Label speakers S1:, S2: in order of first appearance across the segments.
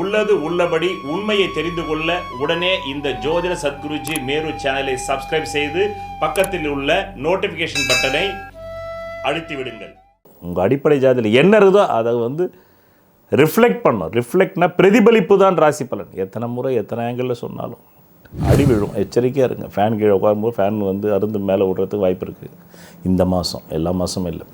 S1: உள்ளது உள்ளபடி உண்மையை தெரிந்து கொள்ள உடனே இந்த ஜோதிட சத்குருஜி மேரு சேனலை சப்ஸ்கிரைப் செய்து பக்கத்தில் உள்ள நோட்டிஃபிகேஷன் பட்டனை அழுத்தி விடுங்கள். உங்கள் அடிப்படை ஜாதியில் என்ன இருக்குதோ அதை வந்து ரிஃப்ளெக்ட் பண்ணும். ரிஃப்ளெக்ட்னா பிரதிபலிப்பு தான் ராசி பலன். எத்தனை முறை எத்தனை ஆங்கிளில் சொன்னாலும் அடி விழும். எச்சரிக்கையாக இருங்க. ஃபேன் கீழே உட்காரும்போது ஃபேன் வந்து அருந்து மேலே விடுறதுக்கு வாய்ப்பு இருக்குது இந்த மாதம் எல்லா மாதமும் இல்லை.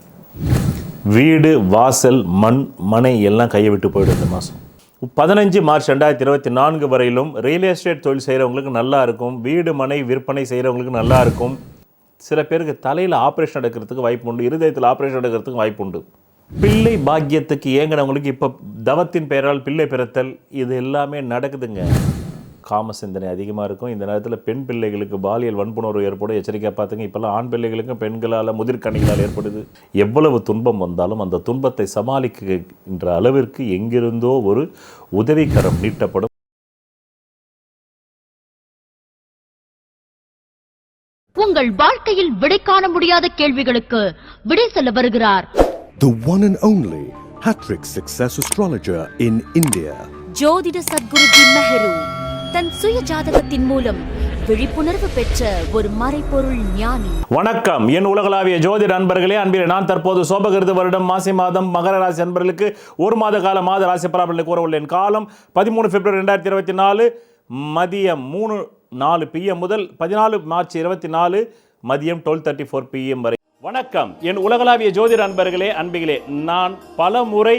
S1: வீடு வாசல் மண் மனை எல்லாம் கையை விட்டு போயிடும் இந்த மாதம் பதினஞ்சு மார்ச் ரெண்டாயிரத்தி இருபத்தி நான்கு வரையிலும் ரியல் எஸ்டேட் தொழில் செய்கிறவங்களுக்கு நல்லா இருக்கும். வீடு மனை விற்பனை செய்கிறவங்களுக்கு நல்லா இருக்கும். சில பேருக்கு தலையில் ஆப்ரேஷன் எடுக்கிறதுக்கு வாய்ப்பு உண்டு இருதயத்தில் ஆப்ரேஷன் எடுக்கிறதுக்கு வாய்ப்பு உண்டு. பிள்ளை பாக்கியத்துக்கு ஏங்கினவங்களுக்கு இப்போ தவத்தின் பெயரால் பிள்ளை பிறத்தல் இது எல்லாமே நடக்குதுங்க. காம சிந்தனை அதிகமாக இருக்கும். இந்த நேரத்தில் பெண் பிள்ளைகளுக்கு பாலியல் வன்புணர்வு ஏற்படும். எச்சரிக்கையாக பார்த்துங்க. இப்போல்லாம் ஆண் பிள்ளைகளுக்கும் பெண்களால் முதிர்கணிகளால் ஏற்படுது. எவ்வளவு துன்பம் வந்தாலும் அந்த துன்பத்தை சமாளிக்கின்ற அளவிற்கு எங்கிருந்தோ ஒரு உதவிக்கரம் நீட்டப்படும்.
S2: உங்கள் வாழ்க்கையில் விடை காண முடியாத கேள்விகளுக்கு விடை சொல்ல வருகிறார்.
S3: The one and only Hattrick Success Astrologer in India.
S4: ஜோதிட சத்குருஜி மெஹரு. தன் சுய ஜாதகத்தின் மூலம் விழிப்புணர்வு பெற்ற ஒரு மறைப்பொருள் ஞானி.
S1: வணக்கம். என் உலகளாவிய ஜோதிட அன்பர்களே அன்பில் நான் தற்போது சோபகிருத வருடம் மாசி மாதம் மகர ராசி நண்பர்களுக்கு ஒரு மாத கால மாத ராசி பராபலனை கூற உள்ளேன். காலம் பதிமூணு பிப்ரவரி ரெண்டாயிரத்தி இருபத்தி நாலு மதியம் மூணு நாலு பிஎம் முதல் பதினாலு மார்ச் இருபத்தி நாலு மதியம் டுவெல் தேர்ட்டி ஃபோர் பிஎம் வரை. வணக்கம். என் உலகளாவிய ஜோதிட அன்பர்களே அன்பிகளே நான் பல முறை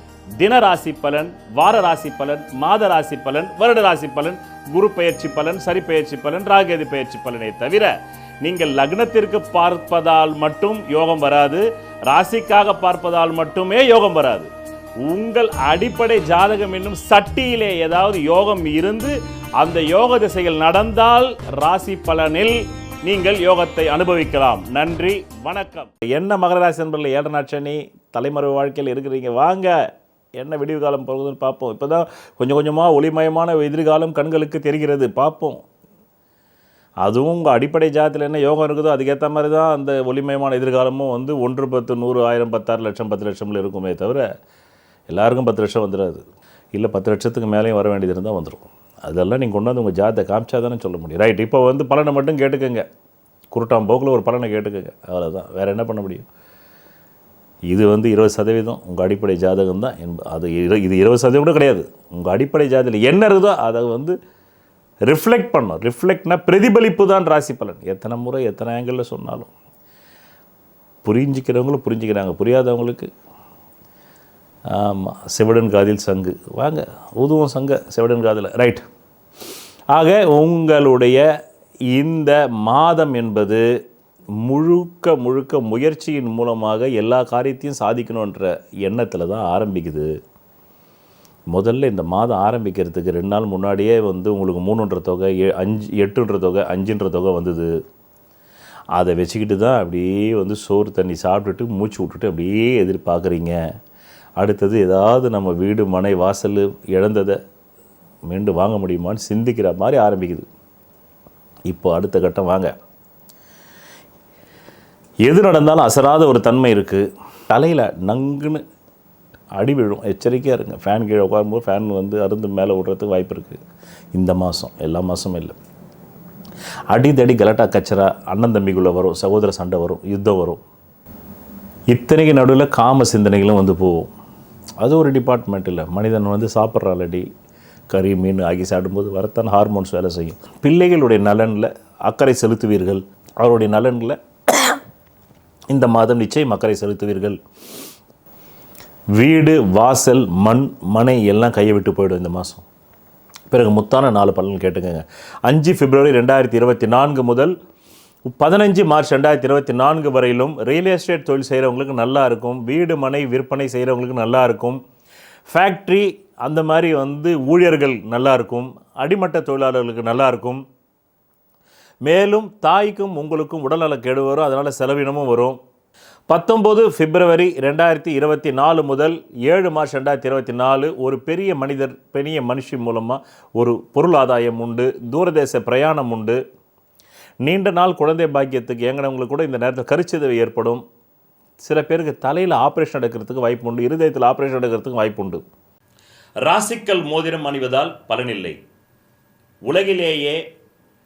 S1: தின ராசி பலன் வார ராசி பலன் மாத ராசி பலன் வருட ராசி பலன் குரு பெயர்ச்சி பலன் சரி பெயர்ச்சி பலன் ராகேது பெயர்ச்சி பலனை தவிர நீங்கள் லக்னத்திற்கு பார்ப்பதால் மட்டும் யோகம் வராது ராசிக்காக பார்ப்பதால் மட்டுமே யோகம் வராது. உங்கள் அடிப்படை ஜாதகம் என்னும் சட்டியிலே ஏதாவது யோகம் இருந்து அந்த யோக திசையில் நடந்தால் ராசி பலனில் நீங்கள் யோகத்தை அனுபவிக்கலாம். நன்றி வணக்கம். என்ன மகர ராசி நண்பர்கள் ஏழரை நாட்சனி தலைமறைவு வாழ்க்கையில் இருக்கிறீங்க. வாங்க என்ன விடிவு காலம் போகுதுன்னு பார்ப்போம். இப்போ தான் கொஞ்சம் கொஞ்சமாக ஒளிமயமான எதிர்காலம் கண்களுக்கு தெரிகிறது. பார்ப்போம். அதுவும் உங்கள் அடிப்படை ஜாதத்தில் என்ன யோகம் இருக்குதோ அதுக்கேற்ற மாதிரி தான் அந்த ஒளிமயமான எதிர்காலமும் வந்து ஒன்று பத்து நூறு ஆயிரம் பத்தாறு லட்சம் பத்து லட்சம்ல இருக்குமே தவிர எல்லாருக்கும் பத்து லட்சம் வந்துடாது இல்லை பத்து லட்சத்துக்கு மேலேயும் வர வேண்டியது இருந்தால் வந்துடும் அதெல்லாம் நீங்கள் கொண்டு வந்து உங்கள் ஜாதத்தை காமிச்சா தானே சொல்ல முடியும். ரைட் இப்போ வந்து பலனை மட்டும் கேட்டுக்கோங்க. குருட்டாம் போக்கில் ஒரு பலனை கேட்டுக்கோங்க. அவ்வளோதான் வேறு என்ன பண்ண முடியும்? இது வந்து இருபது சதவீதம் உங்கள் அடிப்படை ஜாதகம் தான் என்ப அது இரு- இது இருபது சதவீதம் கூட கிடையாது. உங்கள் அடிப்படை ஜாதகம் என்ன இருக்குதோ அதை வந்து ரிஃப்ளெக்ட் பண்ணும். ரிஃப்ளெக்ட்னா பிரதிபலிப்பு தான் ராசி பலன். எத்தனை முறை எத்தனை ஆங்கிளில் சொன்னாலும். புரிஞ்சிக்கிறவங்களும் புரிஞ்சுக்கிறாங்க. புரியாதவங்களுக்கு ஆமாம் செவிடன் காதில் சங்கு. வாங்க உதுவும் சங்க செவிடன் காதில். ரைட் ஆக உங்களுடைய இந்த மாதம் என்பது முழுக்க முழுக்க முயற்சியின் மூலமாக எல்லா காரியத்தையும் சாதிக்கணுன்ற எண்ணத்தில் தான் ஆரம்பிக்குது. முதல்ல இந்த மாதம் ஆரம்பிக்கிறதுக்கு ரெண்டு நாள் முன்னாடியே வந்து உங்களுக்கு மூணுன்ற தொகை அஞ்சு எட்டுன்ற தொகை அஞ்சுன்ற தொகை வந்தது. அதை வச்சுக்கிட்டு தான் அப்படியே வந்து சோறு தண்ணி சாப்பிட்டுட்டு மூச்சு விட்டுட்டு அப்படியே எதிர்பார்க்குறீங்க. அடுத்தது ஏதாவது நம்ம வீடு மனை வாசல் இழந்ததை மீண்டும் வாங்க முடியுமான்னு சிந்திக்கிற மாதிரி ஆரம்பிக்குது. இப்போ அடுத்த கட்டம் வாங்க. எது நடந்தாலும் அசராத ஒரு தன்மை இருக்குது தலையில் நங்குன்னு அடி விழும். எச்சரிக்கையாக இருங்க. ஃபேன் கீழே உட்காரும்போது ஃபேன் வந்து அருந்து மேலே விடுறதுக்கு வாய்ப்பு இருக்குது இந்த மாதம் எல்லா மாதமும் இல்லை. அடிதடி கலட்டா கச்சரா அண்ணன் தம்பிக்குள்ளே வரும் சகோதர சண்டை வரும் யுத்தம் வரும். இத்தனைக்கு நடுவில் காம சிந்தனைகளும் வந்து போகும். அது ஒரு டிபார்ட்மெண்ட் இல்லை. மனிதன் வந்து சாப்பிட்ற ஆல்ரெடி கறி மீன் ஆகி சாப்பிடும்போது வரத்தான் ஹார்மோன்ஸ் வேலை செய்யும். பிள்ளைகளுடைய நலனில் அக்கறை செலுத்துவீர்கள். அவருடைய நலனில் இந்த மாதம் நிச்சயம் அக்கறை செலுத்துவீர்கள். வீடு வாசல் மண் மனை எல்லாம் கையை விட்டு போயிடும் இந்த மாதம். பிறகு முத்தான நாலு பலன் கேட்டுக்கோங்க. அஞ்சு பிப்ரவரி ரெண்டாயிரத்தி இருபத்தி நான்கு முதல் பதினஞ்சு மார்ச் ரெண்டாயிரத்தி இருபத்தி நான்கு வரையிலும் ரியல் எஸ்டேட் தொழில் செய்கிறவங்களுக்கு நல்லா இருக்கும். வீடு மனை விற்பனை செய்கிறவங்களுக்கு நல்லா இருக்கும். ஃபேக்ட்ரி அந்த மாதிரி வந்து ஊழியர்கள் நல்லா இருக்கும். அடிமட்ட தொழிலாளர்களுக்கு நல்லா இருக்கும். மேலும் தாய்க்கும் உங்களுக்கும் உடல்நலக்கேடு வரும். அதனால் செலவினமும் வரும். பத்தொம்போது பிப்ரவரி ரெண்டாயிரத்தி இருபத்தி நாலு முதல் ஏழு மார்ச் ரெண்டாயிரத்தி இருபத்தி நாலு ஒரு பெரிய மனிதர் பெரிய மனுஷி மூலமாக ஒரு பொருள் ஆதாயம் உண்டு தூரதேச பிரயாணம் உண்டு. நீண்ட நாள் குழந்தை பாக்கியத்துக்கு ஏங்கினவங்களுக்கு கூட இந்த நேரத்தில் கருச்சிதவை ஏற்படும். சில பேருக்கு தலையில் ஆப்ரேஷன் எடுக்கிறதுக்கு வாய்ப்பு உண்டு இருதயத்தில் ஆப்ரேஷன் எடுக்கிறதுக்கு வாய்ப்பு உண்டு. ராசிக்கல் மோதிரம் அணிவதால் பலனில்லை உலகிலேயே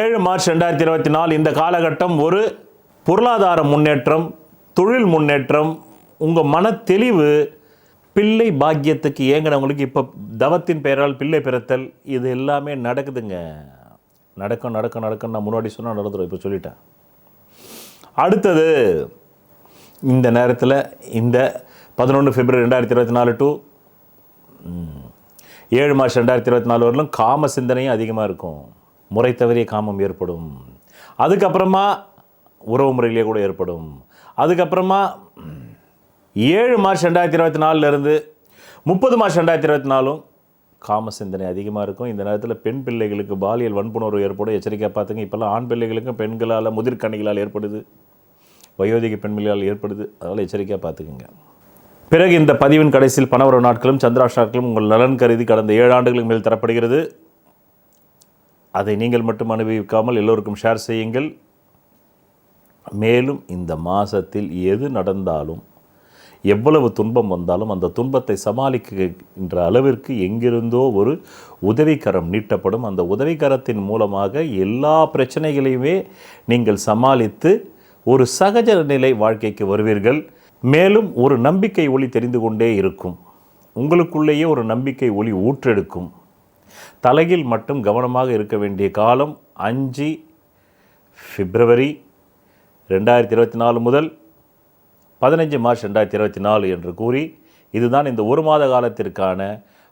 S1: ஏழு மார்ச் ரெண்டாயிரத்தி இருபத்தி நாலு இந்த காலகட்டம் ஒரு பொருளாதார முன்னேற்றம் தொழில் முன்னேற்றம் உங்கள் மன தெளிவு பிள்ளை பாக்கியத்துக்கு ஏங்கினவங்களுக்கு இப்போ தவத்தின் பெயரால் பிள்ளை பிறத்தல் இது எல்லாமே நடக்குதுங்க. நடக்கும் நடக்கும் நடக்கும். நான் முன்னாடி சொன்னால் நடந்துடும் இப்போ சொல்லிட்டேன். அடுத்தது இந்த நேரத்தில் இந்த பதினொன்று பிப்ரவரி ரெண்டாயிரத்தி இருபத்தி நாலு டு ஏழு மார்ச் ரெண்டாயிரத்தி இருபத்தி நாலு வரலும் காம சிந்தனையும் அதிகமாக இருக்கும். முறை தவறிய காமம் ஏற்படும். அதுக்கப்புறமா உறவு முறையிலே கூட ஏற்படும். அதுக்கப்புறமா ஏழு மார்ச் ரெண்டாயிரத்தி இருபத்தி நாலுலேருந்து முப்பது மார்ச் ரெண்டாயிரத்தி இருபத்தி நாலும் காம சிந்தனை அதிகமாக இருக்கும். இந்த நேரத்தில் பெண் பிள்ளைகளுக்கு பாலியல் வன்புணர்வு ஏற்படும். எச்சரிக்கை பார்த்துங்க. இப்போல்லாம் ஆண் பிள்ளைகளுக்கும் பெண்களால் முதிர்கணிகளால் ஏற்படுது. வயோதிக பெண்களால் ஏற்படுது. அதனால் எச்சரிக்கையாக பார்த்துக்குங்க. பிறகு இந்த பதிவின் கடைசியில் பணவரவு நாட்களும் சந்திராஷ் நாட்களும் உங்கள் நலன் கருதி கடந்த ஏழு ஆண்டுகளுக்கு மேல் தரப்படுகிறது. அதை நீங்கள் மட்டும் அனுபவிக்காமல் எல்லோருக்கும் ஷேர் செய்யுங்கள். மேலும் இந்த மாதத்தில் எது நடந்தாலும் எவ்வளவு துன்பம் வந்தாலும் அந்த துன்பத்தை சமாளிக்கின்ற அளவிற்கு எங்கிருந்தோ ஒரு உதவிக்கரம் நீட்டப்படும். அந்த உதவிக்கரத்தின் மூலமாக எல்லா பிரச்சனைகளையுமே நீங்கள் சமாளித்து ஒரு சகஜ நிலை வாழ்க்கைக்கு வருவீர்கள். மேலும் ஒரு நம்பிக்கை ஒளி தெரிந்து கொண்டே இருக்கும். உங்களுக்குள்ளேயே ஒரு நம்பிக்கை ஒளி ஊற்றெடுக்கும். தலையில் மட்டும் கவனமாக இருக்க வேண்டிய காலம் அஞ்சு பிப்ரவரி ரெண்டாயிரத்தி இருபத்தி நாலு முதல் பதினஞ்சு மார்ச் ரெண்டாயிரத்தி இருபத்தி நாலு என்று கூறி இதுதான் இந்த ஒரு மாத காலத்திற்கான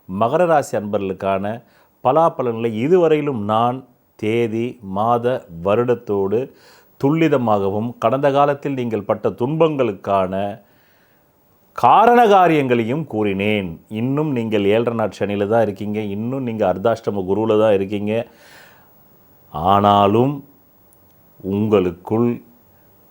S1: மகர ராசி அன்பர்களுக்கான பலாபலன்களை இதுவரையிலும் நான் தேதி மாத வருடத்தோடு துல்லிதமாகவும் கடந்த காலத்தில் நீங்கள் பட்ட துன்பங்களுக்கான காரண காரியங்களையும் கூறினேன். இன்னும் நீங்கள் ஏழரை நாட் சனியில் தான் இருக்கீங்க. இன்னும் நீங்கள் அர்த்தாஷ்டம குருவில் தான் இருக்கீங்க. ஆனாலும் உங்களுக்குள்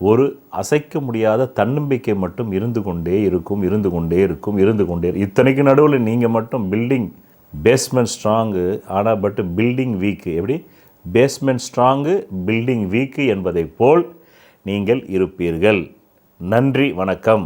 S1: ஒரு அசைக்க முடியாத தன்னம்பிக்கை மட்டும் இருந்து கொண்டே இருக்கும் இருந்து கொண்டே இருக்கும் இருந்து கொண்டே இத்தனைக்கு நடுவில் நீங்கள் மட்டும் பில்டிங் பேஸ்மெண்ட் ஸ்ட்ராங்கு ஆனால் பட் பில்டிங் வீக்கு எப்படி? பேஸ்மெண்ட் ஸ்ட்ராங்கு பில்டிங் வீக்கு என்பதைப் போல் நீங்கள் இருப்பீர்கள். நன்றி வணக்கம்.